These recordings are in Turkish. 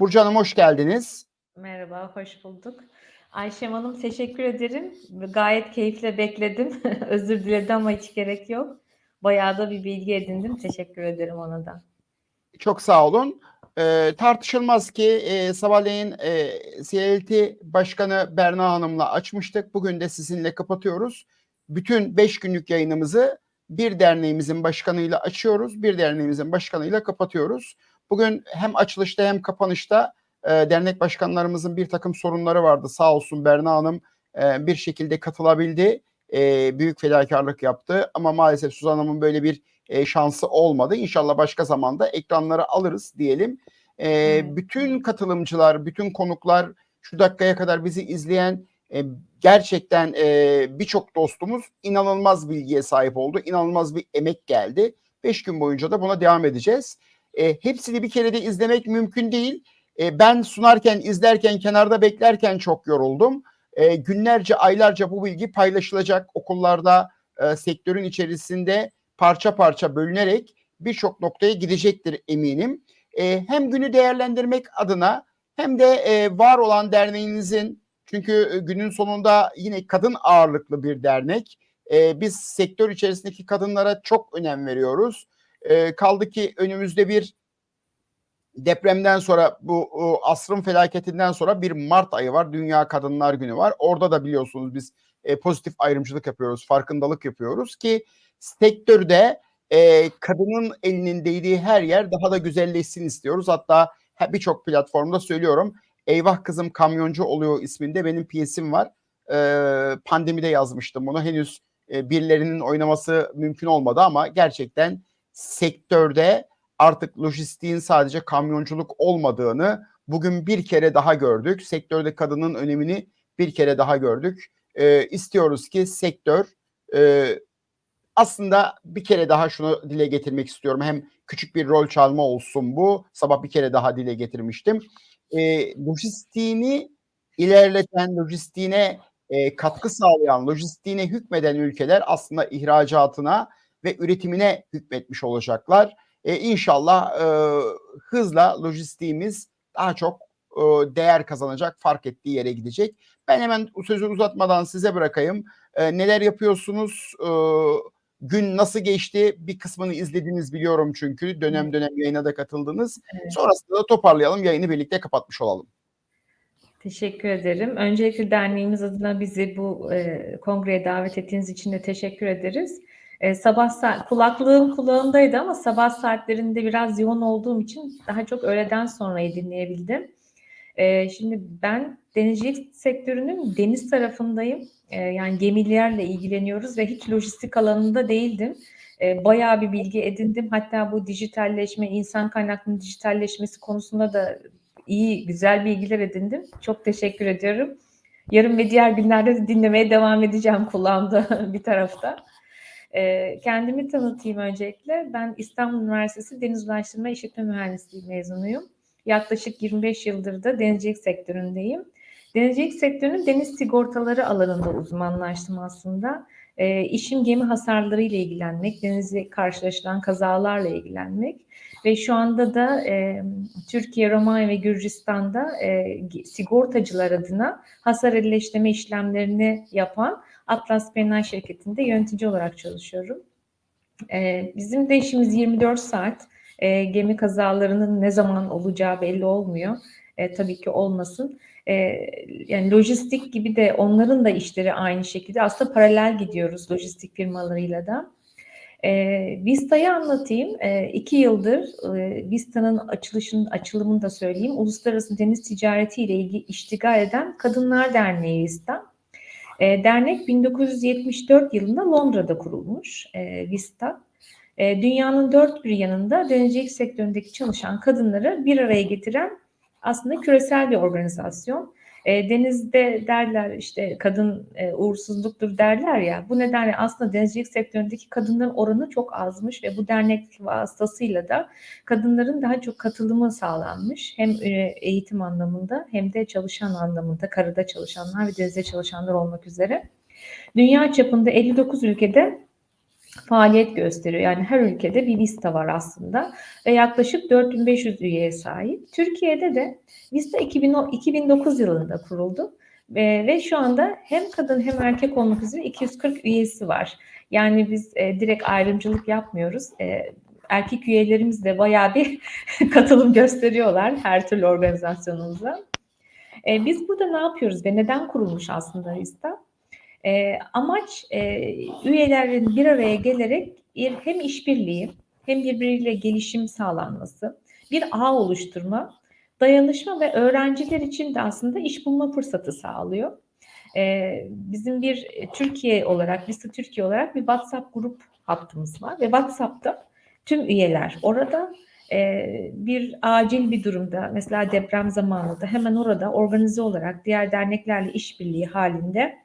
Burcu Hanım hoş geldiniz. Merhaba, hoş bulduk. Ayşem Hanım teşekkür ederim. Gayet keyifle bekledim. Özür diledi ama hiç gerek yok. Bayağı da bir bilgi edindim. Teşekkür ederim ona da. Çok sağ olun. Ee, tartışılmaz ki e, sabahleyin e, CLT Başkanı Berna Hanım'la açmıştık. Bugün de sizinle kapatıyoruz. Bütün 5 günlük yayınımızı bir derneğimizin başkanıyla açıyoruz. Bir derneğimizin başkanıyla kapatıyoruz. Bugün hem açılışta hem kapanışta e, dernek başkanlarımızın bir takım sorunları vardı. Sağ olsun Berna Hanım e, bir şekilde katılabildi. E, büyük fedakarlık yaptı ama maalesef Suzan Hanım'ın böyle bir e, şansı olmadı. İnşallah başka zamanda ekranları alırız diyelim. E, Evet. Bütün katılımcılar, bütün konuklar şu dakikaya kadar bizi izleyen e, gerçekten e, birçok dostumuz inanılmaz bilgiye sahip oldu. İnanılmaz bir emek geldi. Beş gün boyunca da buna devam edeceğiz. E, hepsini bir kere de izlemek mümkün değil. E, ben sunarken, izlerken, kenarda beklerken çok yoruldum. E, günlerce, aylarca bu bilgi paylaşılacak okullarda, e, sektörün içerisinde parça parça bölünerek birçok noktaya gidecektir eminim. E, hem günü değerlendirmek adına hem de e, var olan derneğinizin çünkü e, günün sonunda yine kadın ağırlıklı bir dernek. E, biz sektör içerisindeki kadınlara çok önem veriyoruz. E, kaldı ki önümüzde bir depremden sonra bu o, asrın felaketinden sonra bir Mart ayı var. Dünya Kadınlar Günü var. Orada da biliyorsunuz biz e, pozitif ayrımcılık yapıyoruz, farkındalık yapıyoruz ki sektörde e, kadının elinin değdiği her yer daha da güzelleşsin istiyoruz. Hatta birçok platformda söylüyorum. Eyvah kızım kamyoncu oluyor isminde benim piyesim var. E, pandemide yazmıştım bunu. Henüz e, birilerinin oynaması mümkün olmadı ama gerçekten sektörde artık lojistiğin sadece kamyonculuk olmadığını bugün bir kere daha gördük. Sektörde kadının önemini bir kere daha gördük. E, istiyoruz ki sektör e, aslında bir kere daha şunu dile getirmek istiyorum. Hem küçük bir rol çalma olsun bu. Sabah bir kere daha dile getirmiştim. E, lojistiğini ilerleten, lojistiğine e, katkı sağlayan, lojistiğine hükmeden ülkeler aslında ihracatına ve üretimine hükmetmiş olacaklar. E, inşallah e, hızla lojistiğimiz daha çok e, değer kazanacak, fark ettiği yere gidecek. Ben hemen sözü uzatmadan size bırakayım. E, neler yapıyorsunuz? E, gün nasıl geçti? Bir kısmını izlediniz biliyorum çünkü. Dönem dönem yayına da katıldınız. Evet. Sonrasında da toparlayalım. Yayını birlikte kapatmış olalım. Teşekkür ederim. Öncelikle derneğimiz adına bizi bu e, kongreye davet ettiğiniz için de teşekkür ederiz. E, sabah saat, kulaklığım kulağımdaydı ama sabah saatlerinde biraz yoğun olduğum için daha çok öğleden sonrayı dinleyebildim. E, şimdi ben denizcilik sektörünün deniz tarafındayım. E, yani gemilerle ilgileniyoruz ve hiç lojistik alanında değildim. E, bayağı bir bilgi edindim. Hatta bu dijitalleşme, insan kaynaklı dijitalleşmesi konusunda da iyi, güzel bilgiler edindim. Çok teşekkür ediyorum. Yarın ve diğer günlerde de dinlemeye devam edeceğim kulağımda bir tarafta. Ee, kendimi tanıtayım öncelikle. Ben İstanbul Üniversitesi Deniz Ulaştırma İşletme Mühendisliği mezunuyum. Yaklaşık 25 yıldır da denizcilik sektöründeyim. Denizcilik sektörünün deniz sigortaları alanında uzmanlaştım aslında. Ee, işim gemi hasarları ile ilgilenmek, denizde karşılaşılan kazalarla ilgilenmek ve şu anda da e, Türkiye, Romanya ve Gürcistan'da e, sigortacılar adına hasar elleştirme işlemlerini yapan Atlas Penal şirketinde yönetici olarak çalışıyorum. E, bizim de işimiz 24 saat. E, gemi kazalarının ne zaman olacağı belli olmuyor. E, tabii ki olmasın. E, yani lojistik gibi de onların da işleri aynı şekilde. Aslında paralel gidiyoruz lojistik firmalarıyla da. E, Vista'yı anlatayım. E, iki yıldır e, Vista'nın açılışının açılımını da söyleyeyim. Uluslararası Deniz Ticareti ile ilgili iştigal eden Kadınlar Derneği Vista. E, dernek 1974 yılında Londra'da kurulmuş e, Vista. E, dünyanın dört bir yanında denizcilik sektöründeki çalışan kadınları bir araya getiren aslında küresel bir organizasyon. E, denizde derler işte kadın e, uğursuzluktur derler ya. Bu nedenle aslında denizcilik sektöründeki kadınların oranı çok azmış ve bu dernek vasıtasıyla da kadınların daha çok katılımı sağlanmış. Hem e, eğitim anlamında hem de çalışan anlamında karada çalışanlar ve denizde çalışanlar olmak üzere. Dünya çapında 59 ülkede faaliyet gösteriyor. Yani her ülkede bir Vista var aslında ve yaklaşık 4500 üyeye sahip. Türkiye'de de Vista 2010 2009 yılında kuruldu ve, ve şu anda hem kadın hem erkek olmak üzere 240 üyesi var. Yani biz e, direkt ayrımcılık yapmıyoruz. E, erkek üyelerimiz de bayağı bir katılım gösteriyorlar her türlü organizasyonumuza. E, biz burada ne yapıyoruz ve neden kurulmuş aslında Vista? E, amaç e, üyelerin bir araya gelerek bir, hem işbirliği hem birbiriyle gelişim sağlanması, bir ağ oluşturma, dayanışma ve öğrenciler için de aslında iş bulma fırsatı sağlıyor. E, bizim bir Türkiye olarak, Vista Türkiye olarak bir WhatsApp grup hattımız var ve WhatsApp'ta tüm üyeler orada e, bir acil bir durumda mesela deprem zamanında hemen orada organize olarak diğer derneklerle işbirliği halinde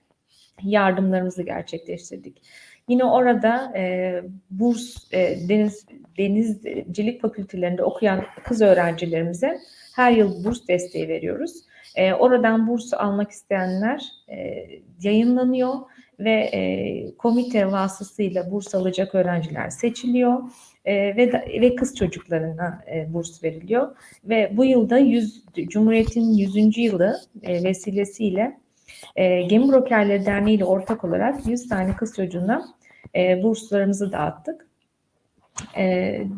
yardımlarımızı gerçekleştirdik. Yine orada e, burs e, deniz denizcilik fakültelerinde okuyan kız öğrencilerimize her yıl burs desteği veriyoruz. E, oradan burs almak isteyenler e, yayınlanıyor ve e, komite vasıtasıyla burs alacak öğrenciler seçiliyor e, ve ve kız çocuklarına e, burs veriliyor ve bu yılda 100 Cumhuriyet'in 100. yılı e, vesilesiyle e, Gemi Brokerleri Derneği ile ortak olarak 100 tane kız çocuğuna e, burslarımızı dağıttık. E,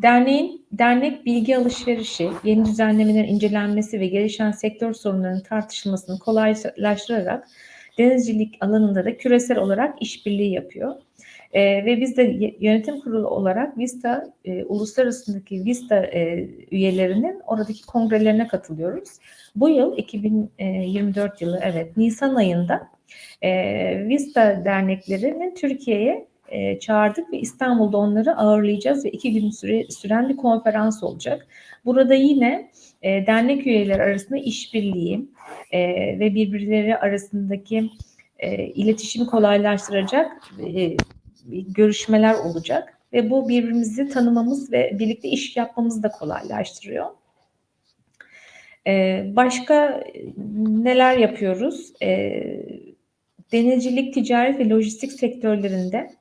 derneğin dernek bilgi alışverişi, yeni düzenlemelerin incelenmesi ve gelişen sektör sorunlarının tartışılmasını kolaylaştırarak denizcilik alanında da küresel olarak işbirliği yapıyor. E, ve biz de yönetim kurulu olarak Vista e, uluslararasındaki Vista e, üyelerinin oradaki kongrelerine katılıyoruz. Bu yıl 2024 yılı evet Nisan ayında e, Vista derneklerinin Türkiye'ye e, çağırdık ve İstanbul'da onları ağırlayacağız ve iki gün süre, süren bir konferans olacak. Burada yine e, dernek üyeleri arasında işbirliği e, ve birbirleri arasındaki e, iletişimi kolaylaştıracak e, görüşmeler olacak ve bu birbirimizi tanımamız ve birlikte iş yapmamızı da kolaylaştırıyor. Ee, başka neler yapıyoruz? Ee, denizcilik, ticaret ve lojistik sektörlerinde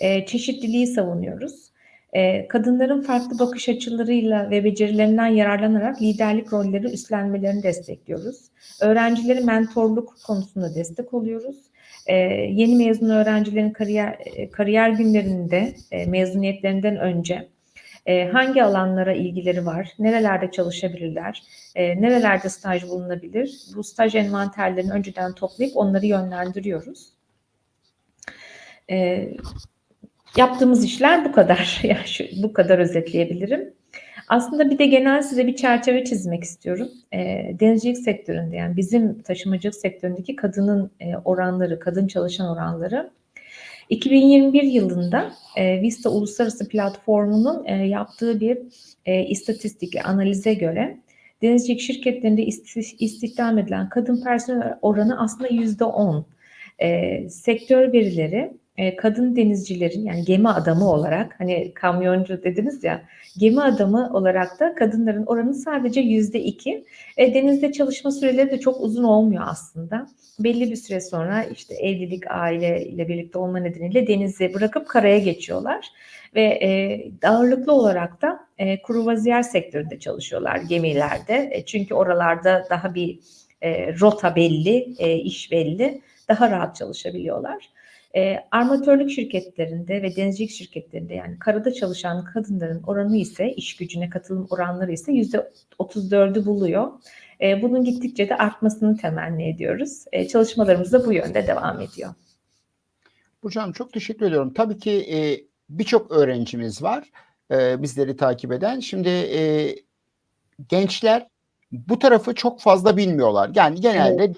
e, çeşitliliği savunuyoruz. E, kadınların farklı bakış açılarıyla ve becerilerinden yararlanarak liderlik rolleri üstlenmelerini destekliyoruz. Öğrencileri mentorluk konusunda destek oluyoruz. E, yeni mezun öğrencilerin kariyer kariyer günlerinde e, mezuniyetlerinden önce e, hangi alanlara ilgileri var, nerelerde çalışabilirler, e, nerelerde staj bulunabilir, bu staj envanterlerini önceden toplayıp onları yönlendiriyoruz. E, yaptığımız işler bu kadar, yani şu, bu kadar özetleyebilirim. Aslında bir de genel size bir çerçeve çizmek istiyorum. E, denizcilik sektöründe yani bizim taşımacılık sektöründeki kadının e, oranları, kadın çalışan oranları 2021 yılında e, Vista Uluslararası Platformu'nun e, yaptığı bir e, istatistikle analize göre denizcilik şirketlerinde istihdam edilen kadın personel oranı aslında yüzde on. E, sektör verileri e, kadın denizcilerin yani gemi adamı olarak hani kamyoncu dediniz ya gemi adamı olarak da kadınların oranı sadece yüzde iki. E, denizde çalışma süreleri de çok uzun olmuyor aslında. Belli bir süre sonra işte evlilik, aile ile birlikte olma nedeniyle denizi bırakıp karaya geçiyorlar. Ve e, ağırlıklı olarak da e, kruvaziyer sektöründe çalışıyorlar gemilerde. E, çünkü oralarda daha bir e, rota belli, e, iş belli. Daha rahat çalışabiliyorlar. E, armatörlük şirketlerinde ve denizcilik şirketlerinde yani karada çalışan kadınların oranı ise iş gücüne katılım oranları ise yüzde 34'ü buluyor. E, bunun gittikçe de artmasını temenni ediyoruz. E, çalışmalarımız da bu yönde devam ediyor. Hocam çok teşekkür ediyorum. Tabii ki e, birçok öğrencimiz var e, bizleri takip eden. Şimdi e, gençler bu tarafı çok fazla bilmiyorlar. Yani genelde evet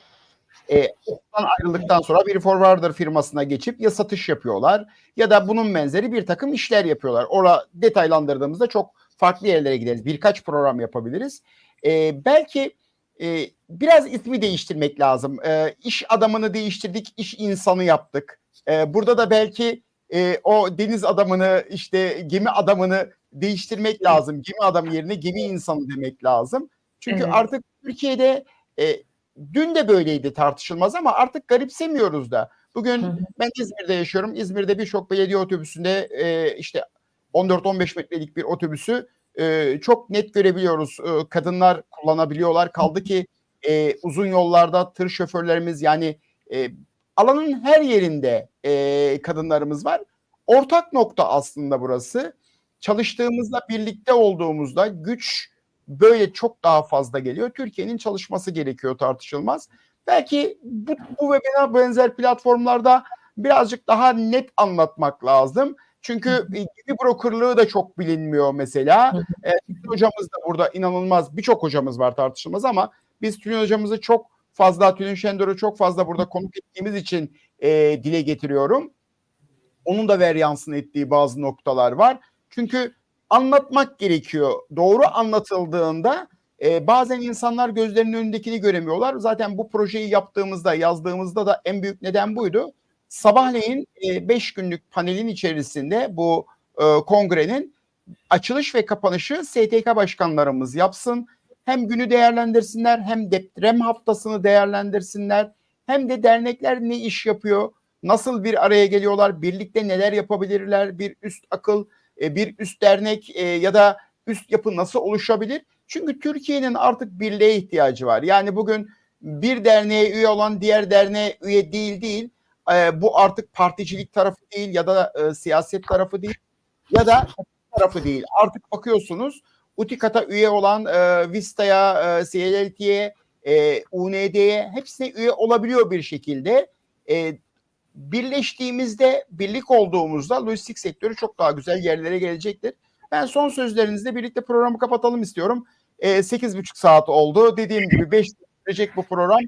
e, okuldan ayrıldıktan sonra bir forwarder firmasına geçip ya satış yapıyorlar ya da bunun benzeri bir takım işler yapıyorlar. Ora detaylandırdığımızda çok farklı yerlere gideriz. Birkaç program yapabiliriz. E, belki e, biraz ismi değiştirmek lazım. E, iş adamını değiştirdik, iş insanı yaptık. E, burada da belki e, o deniz adamını işte gemi adamını değiştirmek lazım. Gemi adamı yerine gemi insanı demek lazım. Çünkü evet. artık Türkiye'de e, dün de böyleydi tartışılmaz ama artık garipsemiyoruz da. Bugün Hı hı. ben İzmir'de yaşıyorum. İzmir'de birçok belediye otobüsünde e, işte 14-15 metrelik bir otobüsü e, çok net görebiliyoruz. E, kadınlar kullanabiliyorlar. Kaldı ki e, uzun yollarda tır şoförlerimiz yani e, alanın her yerinde e, kadınlarımız var. Ortak nokta aslında burası. Çalıştığımızda, birlikte olduğumuzda güç böyle çok daha fazla geliyor. Türkiye'nin çalışması gerekiyor tartışılmaz. Belki bu, bu ve benzer platformlarda birazcık daha net anlatmak lazım. Çünkü gibi brokerlığı da çok bilinmiyor mesela. E, hocamız da burada inanılmaz birçok hocamız var tartışılmaz ama biz Tülin hocamızı çok fazla, Tülin Şendor'u çok fazla burada konuk ettiğimiz için e, dile getiriyorum. Onun da veryansını ettiği bazı noktalar var. Çünkü anlatmak gerekiyor. Doğru anlatıldığında e, bazen insanlar gözlerinin önündekini göremiyorlar. Zaten bu projeyi yaptığımızda, yazdığımızda da en büyük neden buydu. Sabahleyin 5 günlük panelin içerisinde bu e, kongrenin açılış ve kapanışı STK başkanlarımız yapsın. Hem günü değerlendirsinler hem deprem haftasını değerlendirsinler. Hem de dernekler ne iş yapıyor, nasıl bir araya geliyorlar, birlikte neler yapabilirler, bir üst akıl, e, bir üst dernek e, ya da üst yapı nasıl oluşabilir? Çünkü Türkiye'nin artık birliğe ihtiyacı var. Yani bugün bir derneğe üye olan diğer derneğe üye değil değil. E, bu artık particilik tarafı değil ya da siyaset tarafı değil ya da tarafı değil. Artık bakıyorsunuz UTİKAT'a üye olan e, Vista'ya, e, CLLT'ye, UND'ye hepsine üye olabiliyor bir şekilde. Birleştiğimizde, birlik olduğumuzda lojistik sektörü çok daha güzel yerlere gelecektir. Ben son sözlerinizle birlikte programı kapatalım istiyorum. E, 8,5 saat oldu. Dediğim gibi 5 sürecek bu program.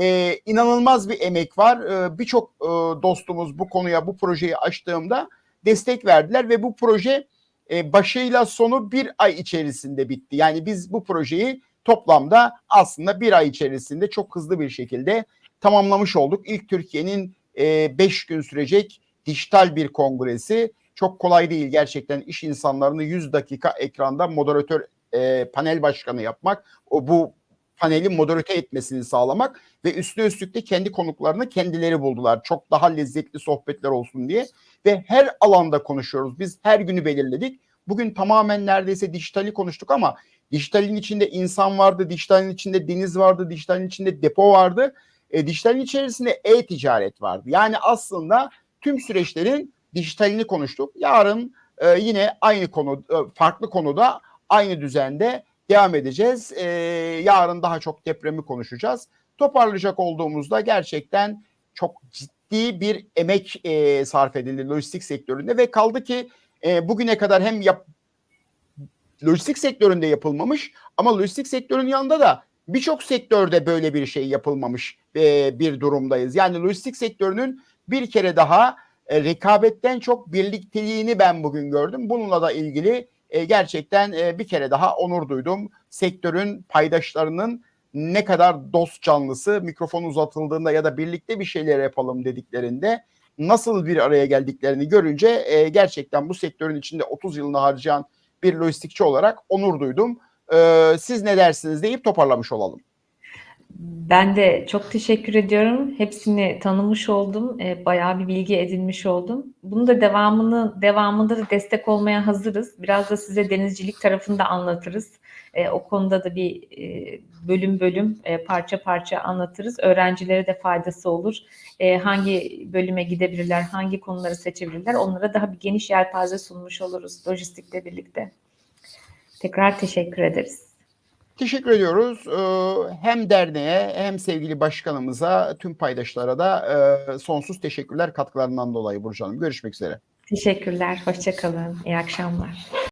E, inanılmaz bir emek var. E, Birçok e, dostumuz bu konuya, bu projeyi açtığımda destek verdiler ve bu proje e, başıyla sonu bir ay içerisinde bitti. Yani biz bu projeyi toplamda aslında bir ay içerisinde çok hızlı bir şekilde tamamlamış olduk. İlk Türkiye'nin 5 gün sürecek dijital bir kongresi. Çok kolay değil gerçekten iş insanlarını 100 dakika ekranda moderatör e, panel başkanı yapmak. O bu paneli moderate etmesini sağlamak ve üstüne üstlük de kendi konuklarını kendileri buldular. Çok daha lezzetli sohbetler olsun diye ve her alanda konuşuyoruz. Biz her günü belirledik. Bugün tamamen neredeyse dijitali konuştuk ama dijitalin içinde insan vardı, dijitalin içinde deniz vardı, dijitalin içinde depo vardı. E, dijitalin içerisinde e-ticaret vardı. Yani aslında tüm süreçlerin dijitalini konuştuk. Yarın e, yine aynı konu, e, farklı konuda aynı düzende devam edeceğiz. E, yarın daha çok depremi konuşacağız. Toparlayacak olduğumuzda gerçekten çok ciddi bir emek e, sarf edildi lojistik sektöründe ve kaldı ki e, bugüne kadar hem yap, lojistik sektöründe yapılmamış ama lojistik sektörün yanında da birçok sektörde böyle bir şey yapılmamış e, bir durumdayız. Yani lojistik sektörünün bir kere daha e, rekabetten çok birlikteliğini ben bugün gördüm. Bununla da ilgili e, gerçekten e, bir kere daha onur duydum. Sektörün paydaşlarının ne kadar dost canlısı mikrofon uzatıldığında ya da birlikte bir şeyler yapalım dediklerinde nasıl bir araya geldiklerini görünce e, gerçekten bu sektörün içinde 30 yılını harcayan bir lojistikçi olarak onur duydum. E, siz ne dersiniz deyip toparlamış olalım. Ben de çok teşekkür ediyorum. Hepsini tanımış oldum. E, bayağı bir bilgi edinmiş oldum. Bunun da devamını devamında da destek olmaya hazırız. Biraz da size denizcilik tarafını da anlatırız. E, o konuda da bir e, bölüm bölüm e, parça parça anlatırız. Öğrencilere de faydası olur. E, hangi bölüme gidebilirler, hangi konuları seçebilirler onlara daha bir geniş yelpaze sunmuş oluruz lojistikle birlikte. Tekrar teşekkür ederiz. Teşekkür ediyoruz. Ee, Hem derneğe hem sevgili başkanımıza, tüm paydaşlara da e, sonsuz teşekkürler katkılarından dolayı Burcu Hanım. Görüşmek üzere. Teşekkürler. Hoşçakalın. İyi akşamlar.